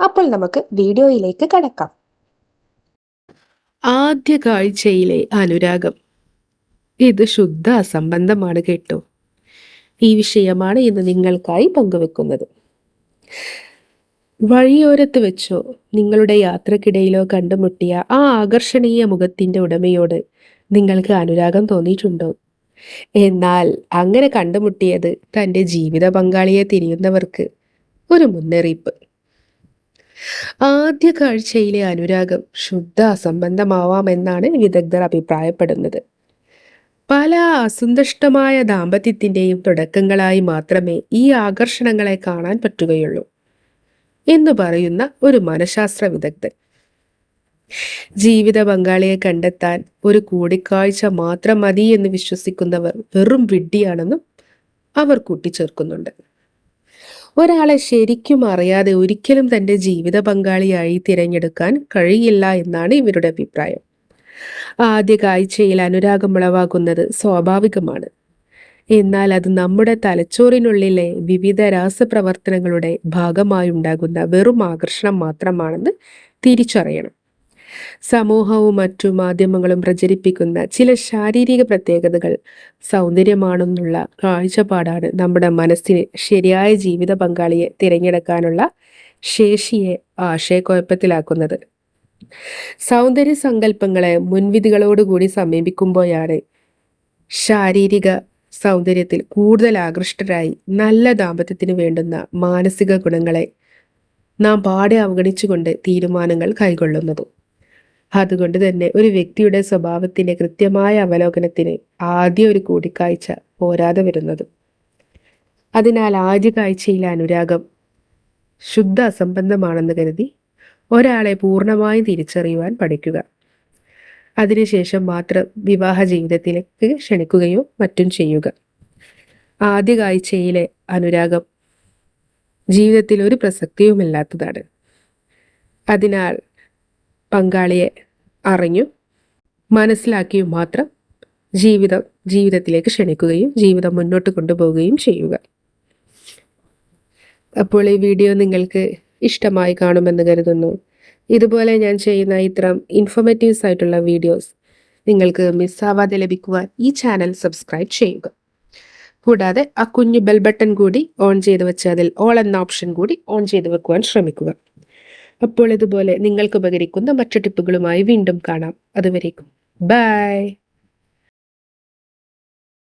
അപ്പോൾ നമുക്ക് വീഡിയോയിലേക്ക് കടക്കാം. ആദ്യ കാഴ്ചയിലെ അനുരാഗം. ഇത് ശുദ്ധ അസംബന്ധമാണ് കേട്ടോ. ഈ വിഷയമാണ് ഇന്ന് നിങ്ങൾക്കായി പങ്കുവെക്കുന്നത്. വഴിയോരത്ത് വെച്ചോ നിങ്ങളുടെ യാത്രക്കിടയിലോ കണ്ടുമുട്ടിയ ആ ആകർഷണീയ മുഖത്തിന്റെ ഉടമയോട് നിങ്ങൾക്ക് അനുരാഗം തോന്നിയിട്ടുണ്ടോ? എന്നാൽ അങ്ങനെ കണ്ടുമുട്ടിയത് തന്റെ ജീവിത പങ്കാളിയെ തിരിയുന്നവർക്ക് ഒരു മുന്നറിയിപ്പ്. ആദ്യ കാഴ്ചയിലെ അനുരാഗം ശുദ്ധ അസംബന്ധമാവാമെന്നാണ് വിദഗ്ധർ അഭിപ്രായപ്പെടുന്നത്. പല അസന്തുഷ്ടമായ ദാമ്പത്യത്തിന്റെയും തുടക്കങ്ങളായി മാത്രമേ ഈ ആകർഷണങ്ങളെ കാണാൻ പറ്റുകയുള്ളൂ എന്ന് പറയുന്ന ഒരു മനഃശാസ്ത്ര വിദഗ്ധൻ. ജീവിത പങ്കാളിയെ കണ്ടെത്താൻ ഒരു കൂടിക്കാഴ്ച മാത്രം മതി എന്ന് വിശ്വസിക്കുന്നവർ വെറും വിഡ്ഢിയാണെന്നും അവർ കൂട്ടിച്ചേർക്കുന്നുണ്ട്. ഒരാളെ ശരിക്കും അറിയാതെ ഒരിക്കലും തന്റെ ജീവിത പങ്കാളിയായി തിരഞ്ഞെടുക്കാൻ കഴിയില്ല എന്നാണ് ഇവരുടെ അഭിപ്രായം. ആദ്യ കാഴ്ചയിൽ അനുരാഗം ഉളവാകുന്നത് സ്വാഭാവികമാണ്. എന്നാൽ അത് നമ്മുടെ തലച്ചോറിനുള്ളിലെ വിവിധ രാസപ്രവർത്തനങ്ങളുടെ ഭാഗമായുണ്ടാകുന്ന വെറും ആകർഷണം മാത്രമാണെന്ന് തിരിച്ചറിയണം. സമൂഹവും മറ്റു മാധ്യമങ്ങളും പ്രചരിപ്പിക്കുന്ന ചില ശാരീരിക പ്രത്യേകതകൾ സൗന്ദര്യമാണെന്നുള്ള കാഴ്ചപ്പാടാണ് നമ്മുടെ മനസ്സിന് ശരിയായ ജീവിത പങ്കാളിയെ തിരഞ്ഞെടുക്കാനുള്ള ശേഷിയെ ആശയക്കുഴപ്പത്തിലാക്കുന്നത്. സൗന്ദര്യ സങ്കല്പങ്ങളെ മുൻവിധികളോടുകൂടി സമീപിക്കുമ്പോഴാണ് ശാരീരിക സൗന്ദര്യത്തിൽ കൂടുതൽ ആകൃഷ്ടരായി നല്ല ദാമ്പത്യത്തിന് വേണ്ടുന്ന മാനസിക ഗുണങ്ങളെ നാം പാടെ അവഗണിച്ചുകൊണ്ട് തീരുമാനങ്ങൾ കൈകൊള്ളുന്നത് അതുകൊണ്ട് തന്നെ ഒരു വ്യക്തിയുടെ സ്വഭാവത്തിന്റെ കൃത്യമായ അവലോകനത്തിന് ആദ്യ ഒരു കൂടിക്കാഴ്ച പോരാതെ വരുന്നത്. അതിനാൽ ആദ്യ കാഴ്ചയിലെ അനുരാഗം ശുദ്ധ അസംബന്ധമാണെന്ന് കരുതി ഒരാളെ പൂർണമായും തിരിച്ചറിയുവാൻ പഠിക്കുക. അതിനുശേഷം മാത്രം വിവാഹ ജീവിതത്തിലേക്ക് ക്ഷണിക്കുകയോ മറ്റും ചെയ്യുക. ആദ്യ കാഴ്ചയിലെ അനുരാഗം ജീവിതത്തിൽ ഒരു പ്രസക്തിയുമില്ലാത്തതാണ്. അതിനാൽ പങ്കാളിയെ അറിഞ്ഞു മനസ്സിലാക്കിയും മാത്രം ജീവിതം ജീവിതത്തിലേക്ക് ക്ഷണിക്കുകയും ജീവിതം മുന്നോട്ട് കൊണ്ടുപോവുകയും ചെയ്യുക. അപ്പോൾ ഈ വീഡിയോ നിങ്ങൾക്ക് ഇഷ്ടമായി കാണുമെന്ന് കരുതുന്നു. ഇതുപോലെ ഞാൻ ചെയ്യുന്ന ഇത്തരം ഇൻഫോർമേറ്റീവ്സ് ആയിട്ടുള്ള വീഡിയോസ് നിങ്ങൾക്ക് മിസ്സാവാതെ ലഭിക്കുവാൻ ഈ ചാനൽ സബ്സ്ക്രൈബ് ചെയ്യുക. കൂടാതെ ആ കുഞ്ഞു ബെൽ ബട്ടൺ കൂടി ഓൺ ചെയ്ത് വെച്ച് അതിൽ ഓൾ എന്ന ഓപ്ഷൻ കൂടി ഓൺ ചെയ്ത് വെക്കുവാൻ ശ്രമിക്കുക. അപ്പോൾ ഇതുപോലെ നിങ്ങൾക്ക് ഉപകരിക്കുന്ന മറ്റു ടിപ്പുകളുമായി വീണ്ടും കാണാം. അതുവരേക്കും. ബൈ